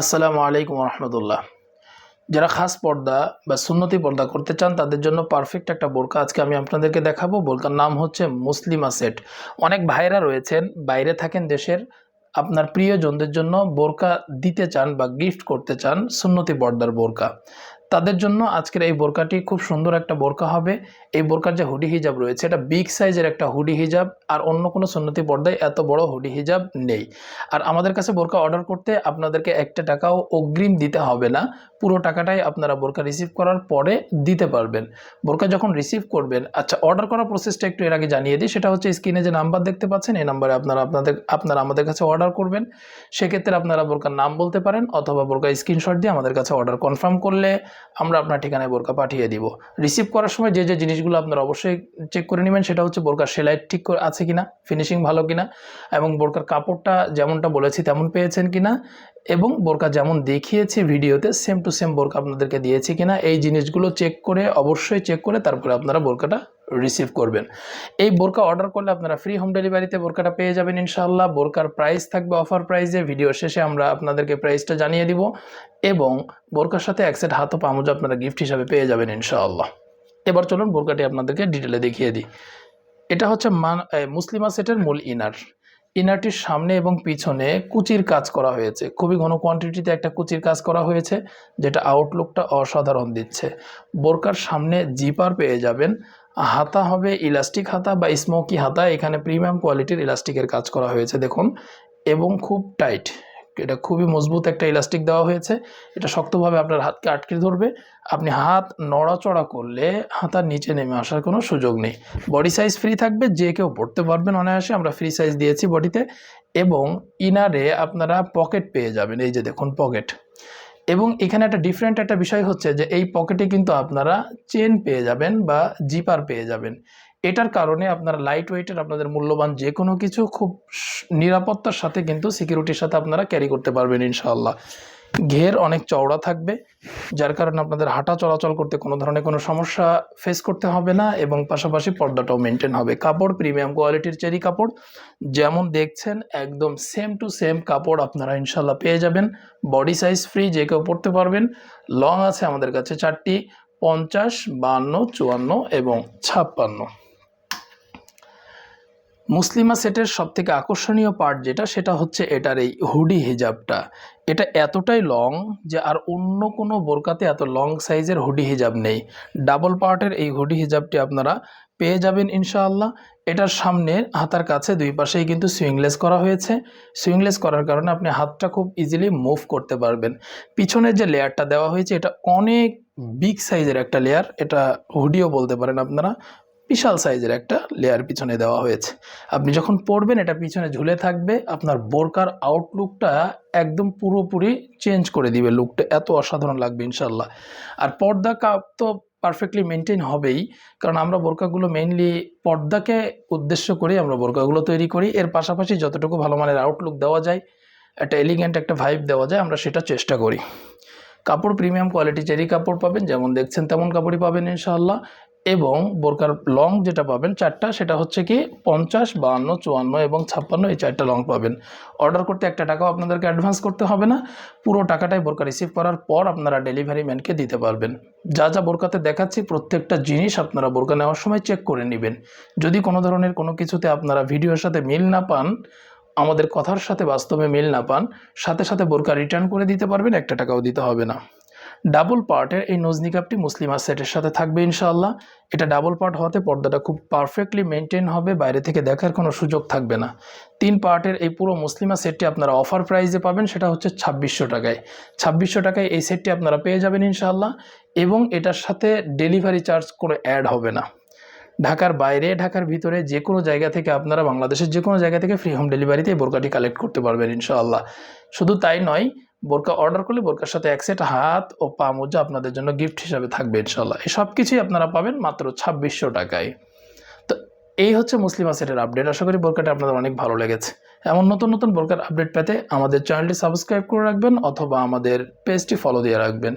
আসসালামু আলাইকুম রহমতুল্লাহ যারা খাস পর্দা বা সুন্নতি পর্দা করতে চান, তাদের জন্য পারফেক্ট একটা বোরকা আজকে আমি আপনাদেরকে দেখাবো। বোরকার নাম হচ্ছে মুসলিমা সেট। অনেক ভাইরা রয়েছেন, বাইরে থাকেন দেশের আপনার প্রিয়জনদের জন্য বোরকা দিতে চান বা গিফট করতে চান সুন্নতি পর্দার বোরকা। তাদের জন্য আজকের এই বোরকাটি খুব সুন্দর একটা বোরকা হবে। এই বোরকার যে হুডি হিজাব রয়েছে, এটা বিগ সাইজের একটা হুডি হিজাব আর অন্য কোনো সুন্নতি পর্দায় এত বড় হুডি হিজাব নেই। আর আমাদের কাছে বোরকা অর্ডার করতে আপনাদেরকে একটা টাকাও অগ্রিম দিতে হবে না। পুরো টাকাটাই আপনারা বোরকা রিসিভ করার পরে দিতে পারবেন। বোরকা যখন রিসিভ করবেন আচ্ছা অর্ডার করার প্রসেসটা একটু এর আগে জানিয়ে দিই। সেটা হচ্ছে স্ক্রিনে যে নাম্বার দেখতে পাচ্ছেন, এই নাম্বারে আপনারা আপনাদের, আপনারা আমাদের কাছে অর্ডার করবেন। সেক্ষেত্রে আপনারা বোরকার নাম বলতে পারেন অথবা বোরকা স্ক্রিনশট দিয়ে আমাদের কাছে অর্ডার কনফার্ম করলে আমরা আপনার ঠিকানায় বোরকা পাঠিয়ে দিব। রিসিভ করার সময় যে যে জিনিসগুলো আপনারা অবশ্যই চেক করে নেবেন, সেটা হচ্ছে বোরকার সেলাই ঠিক আছে কিনা ফিনিশিং ভালো কিনা এবং বোরকার কাপড়টা যেমনটা বলেছি তেমন পেয়েছেন কিনা এবং বোরকা যেমন দেখিয়েছি ভিডিওতে সেম টু সেম বোরকা আপনাদেরকে দিয়েছি কিনা, এই জিনিসগুলো চেক করে, অবশ্যই চেক করে তারপরে আপনারা বোরকাটা রিসিভ করবেন। এই বোরকা অর্ডার করলে আপনারা ফ্রি হোম ডেলিভারিতে বোরকাটা পেয়ে যাবেন ইনশাআল্লাহ। বোরকার প্রাইস থাকবে অফার প্রাইসে ভিডিও শেষে আমরা আপনাদেরকে প্রাইসটা জানিয়ে দিব এবং বোরকার সাথে এক সেট হাত পামোজা আপনারা গিফট হিসাবে পেয়ে যাবেন ইনশাআল্লাহ। এবার চলুন বোরকাটি আপনাদেরকে ডিটেলে দেখিয়ে দিই। এটা হচ্ছে মুসলিমা সেটের মূল ইনার ইনারটির সামনে এবং পিছনে কুচির কাজ করা হয়েছে। খুবই ঘন কোয়ান্টিটিতে একটা কুচির কাজ করা হয়েছে, যেটা আউটলুকটা অসাধারণ দিচ্ছে। বোরকার সামনে জিপার পেয়ে যাবেন। হাতা হবে ইলাস্টিক হাতা বা স্মোকি হাতা। এখানে প্রিমিয়াম কোয়ালিটির ইলাস্টিকের কাজ করা হয়েছে, দেখুন। এবং খুব টাইট এটা খুবই মজবুত একটা ইলাস্টিক দেওয়া হয়েছে। এটা শক্তভাবে আপনার হাতকে আটকে ধরবে। আপনি হাত নড়াচড়া করলে হাতার নিচে নেমে আসার কোনো সুযোগ নেই। বডি সাইজ ফ্রি থাকবে, যে কেউ পড়তে পারবেন অনায়াসে। আমরা ফ্রি সাইজ দিয়েছি বডিতে এবং ইনারে আপনারা পকেট পেয়ে যাবেন। এই যে দেখুন পকেট এবং এখানে একটা ডিফারেন্ট একটা বিষয় হচ্ছে যে, এই পকেটে কিন্তু আপনারা চেন পেয়ে যাবেন বা জিপার পেয়ে যাবেন। এটার কারণে আপনারা লাইট ওয়েটের আপনাদের মূল্যবান যে কোনো কিছু খুব নিরাপত্তার সাথে কিন্তু সিকিউরিটির সাথে আপনারা ক্যারি করতে পারবেন ইনশাআল্লাহ। ঘের অনেক চওড়া থাকবে, যার কারণে আপনাদের হাঁটা চলাচল করতে কোনো ধরনের কোনো সমস্যা ফেস করতে হবে না এবং পাশাপাশি পর্দাটাও মেনটেন হবে। কাপড় প্রিমিয়াম কোয়ালিটির চেরি কাপড়, যেমন দেখছেন, একদম সেম টু সেম কাপড় আপনারা ইনশাল্লাহ পেয়ে যাবেন। বডি সাইজ ফ্রি যে কেউ পড়তে পারবেন। লং আছে আমাদের কাছে চারটি, পঞ্চাশ, বান্ন, চুয়ান্ন এবং ছাপ্পান্ন। মুসলিমা সেটের সব থেকে আকর্ষণীয় পার্ট যেটা, সেটা হচ্ছে এটার এই হুডি হিজাবটা। এটা এতটাই লং যে আর অন্য কোনো বোরকাতে এত লং সাইজের হুডি হিজাব নেই। ডাবল পার্টের এই হুডি হিজাবটি আপনারা পেয়ে যাবেন ইনশাআল্লাহ। এটার সামনে হাতার কাছে দুই পাশেই কিন্তু সুইংলেস করা হয়েছে। সুইংলেস করার কারণে আপনি হাতটা খুব ইজিলি মুভ করতে পারবেন। পিছনের যে লেয়ারটা দেওয়া হয়েছে, এটা অনেক বিগ সাইজের একটা লেয়ার। এটা হুডিও বলতে পারেন আপনারা। বিশাল সাইজের একটা লেয়ার পিছনে দেওয়া হয়েছে। আপনি যখন পরবেন এটা পিছনে ঝুলে থাকবে, আপনার বোরকার আউটলুকটা একদম পুরোপুরি চেঞ্জ করে দিবে লুকটা এত অসাধারণ লাগবে ইনশাল্লাহ আর পর্দা কাপ তো পারফেক্টলি মেনটেন হবেই, কারণ আমরা বোরকাগুলো মেইনলি পর্দাকে উদ্দেশ্য করে আমরা বোরকাগুলো তৈরি করি। এর পাশাপাশি যতটুকু ভালো মানের আউটলুক দেওয়া যায়, একটা এলিগেন্ট একটা ভাইব দেওয়া যায়, আমরা সেটা চেষ্টা করি। কাপড় প্রিমিয়াম কোয়ালিটি চেরি কাপড় পাবেন, যেমন দেখছেন তেমন কাপড়ই পাবেন, ইনশাআল্লাহ। এবং বোরকার লং যেটা পাবেন চারটা, সেটা হচ্ছে কি পঞ্চাশ, বাহান্ন, চুয়ান্ন এবং ছাপ্পান্ন এই চারটা লং পাবেন। অর্ডার করতে একটা টাকাও আপনাদেরকে অ্যাডভান্স করতে হবে না। পুরো টাকাটাই বোরকা রিসিভ করার পর আপনারা ডেলিভারি ম্যানকে দিতে পারবেন। যা যা বোরকাতে দেখাচ্ছি, প্রত্যেকটা জিনিস আপনারা বোরকা নেওয়ার সময় চেক করে নেবেন। যদি কোনো ধরনের কোনো কিছুতে আপনারা ভিডিওর সাথে মিল না পান, আমাদের কথার সাথে বাস্তবে মিল না পান, সাথে সাথে বোরকা রিটার্ন করে দিতে পারবেন, একটা টাকাও দিতে হবে না। ডাবল পার্টের এই নজনি কাপটি মুসলিমা সেটের সাথে থাকবে ইনশাআল্লাহ। এটা ডাবল পার্ট হওয়াতে পর্দাটা খুব পারফেক্টলি মেনটেন হবে, বাইরে থেকে দেখার কোনো সুযোগ থাকবে না। তিন পার্টের এই পুরো মুসলিমা সেটটি আপনারা অফার প্রাইসে পাবেন, সেটা হচ্ছে ছাব্বিশশো টাকায়। ছাব্বিশশো টাকায় এই সেটটি আপনারা পেয়ে যাবেন ইনশাআল্লাহ, এবং এটার সাথে ডেলিভারি চার্জ কোনো অ্যাড হবে না। ঢাকার বাইরে, ঢাকার ভিতরে যে কোনো জায়গা থেকে আপনারা বাংলাদেশের যে কোনো জায়গা থেকে ফ্রি হোম ডেলিভারিতে এই বোরকাটি কালেক্ট করতে পারবেন ইনশাআল্লাহ। শুধু তাই নয় বোরকা অর্ডার করলে বোরকার সাথে এক সেট হাত ও পা মোজা আপনাদের জন্য গিফট হিসাবে থাকবে ইনশাল্লাহ এই সব কিছুই আপনারা পাবেন মাত্র ছাব্বিশশো টাকায়। তো এই হচ্ছে মুসলিমা সেটের আপডেট আশা করি বোরকাটা আপনাদের অনেক ভালো লেগেছে। এমন নতুন নতুন বোরকার আপডেট পেতে আমাদের চ্যানেলটি সাবস্ক্রাইব করে রাখবেন অথবা আমাদের পেজটি ফলো দিয়ে রাখবেন।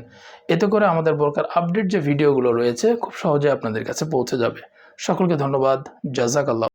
এতে করে আমাদের বোরকার আপডেট যে ভিডিওগুলো রয়েছে, খুব সহজে আপনাদের কাছে পৌঁছে যাবে। সকলকে ধন্যবাদ। জাজাক আল্লাহ